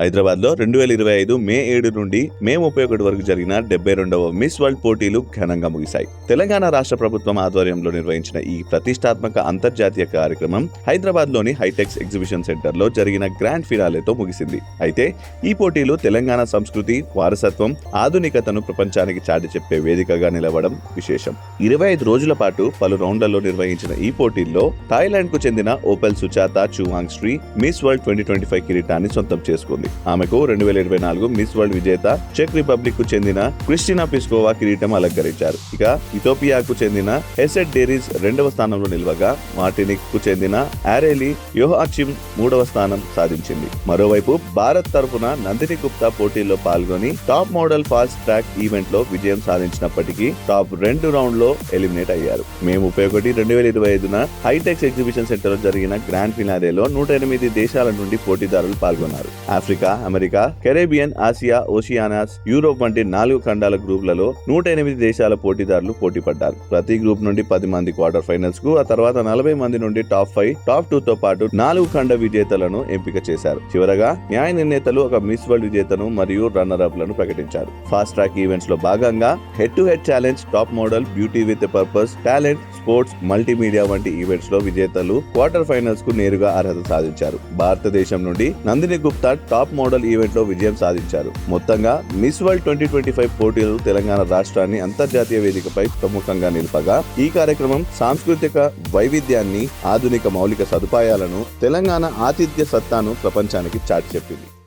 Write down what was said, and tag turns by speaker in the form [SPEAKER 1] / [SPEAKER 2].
[SPEAKER 1] హైదరాబాద్లో రెండు వేల ఇరవై ఐదు మే ఏడు నుండి మే ముప్పై ఒకటి వరకు జరిగిన డెబ్బై రెండవ మిస్ వరల్డ్ పోటీలు ఘనంగా ముగిశాయి. తెలంగాణ రాష్ట్ర ప్రభుత్వం ఆధ్వర్యంలో నిర్వహించిన ఈ ప్రతిష్టాత్మక అంతర్జాతీయ కార్యక్రమం హైదరాబాద్లోని హైటెక్స్ ఎగ్జిబిషన్ సెంటర్లో జరిగిన గ్రాండ్ ఫినాలేతో ముగిసింది. అయితే ఈ పోటీలు తెలంగాణ సంస్కృతి వారసత్వం ఆధునికతను ప్రపంచానికి చాటి చెప్పే వేదికగా నిలవడం విశేషం. ఇరవై ఐదు రోజుల పాటు పలు రౌండ్లలో నిర్వహించిన ఈ పోటీల్లో థాయిలాండ్కు చెందిన Opal Suchata Chuangsri Miss World twenty twenty five కిరీటాన్ని సొంతం చేసుకుంది. ఆమెకు రెండు వేల ఇరవై నాలుగు మిస్ వరల్డ్ విజేత చెక్ రిపబ్లిక్కు చెందిన క్రిస్టినా పిస్కోవా కిరీటం అలంకరించారు. ఇక ఇథోపియాకు చెందిన హెసెట్ డేరిస్ రెండవ స్థానంలో నిల్వగా మార్టినిక్కు చెందిన ఆరేలి యోహాచిమ్ మూడవ స్థానం సాధించింది. మరోవైపు భారత్ తరఫున నందిని గుప్తా పోటీల్లో పాల్గొని టాప్ మోడల్ ఫాస్ట్ ట్రాక్ ఈవెంట్లో విజయం సాధించినప్పటికీ టాప్ రెండు రౌండ్లో ఎలిమినేట్ అయ్యారు. మే ముప్పై ఒకటి రెండు వేల ఇరవై ఐదున హైటెక్స్ ఎగ్జిబిషన్ సెంటర్లో జరిగిన గ్రాండ్ ఫినాలేలో నూట ఎనిమిది దేశాల నుండి పోటీదారులు పాల్గొన్నారు. Africa America Caribbean Asia ఓషియానాస్ Europe వంటి నాలుగు ఖండాల గ్రూపులలో నూట ఎనిమిది దేశాల పోటీదారులు పోటీ పడ్డారు ప్రతి గ్రూప్ నుండి పది మంది క్వార్టర్ ఫైనల్స్కు ఆ తర్వాత నలభై మంది నుండి టాప్ ఫైవ్ టాప్ టూ తో పాటు నాలుగు ఖండ విజేతలను ఎంపిక చేశారు. చివరగా న్యాయ నిర్ణేతలు ఒక మిస్ వరల్డ్ విజేతను మరియు రన్నర్ అప్లను ప్రకటించారు. ఫాస్ట్ ట్రాక్ ఈవెంట్స్లో భాగంగా head to head challenge top model beauty with purpose talent sports multimedia వంటి ఈవెంట్స్లో విజేతలు క్వార్టర్ ఫైనల్స్కు నేరుగా అర్హత సాధించారు. భారతదేశం నుండి నందిని గుప్తా టాప్ మోడల్ ఈవెంట్లో విజయం సాధించారు. మొత్తంగా Miss World twenty twenty five పోటీలు తెలంగాణ రాష్ట్రాన్ని అంతర్జాతీయ వేదికపై ప్రముఖంగా నిలపగా ఈ కార్యక్రమం సాంస్కృతిక వైవిధ్యాన్ని ఆధునిక మౌలిక సదుపాయాలను తెలంగాణ ఆతిథ్య సత్తాను ప్రపంచానికి చాటి చెప్పింది.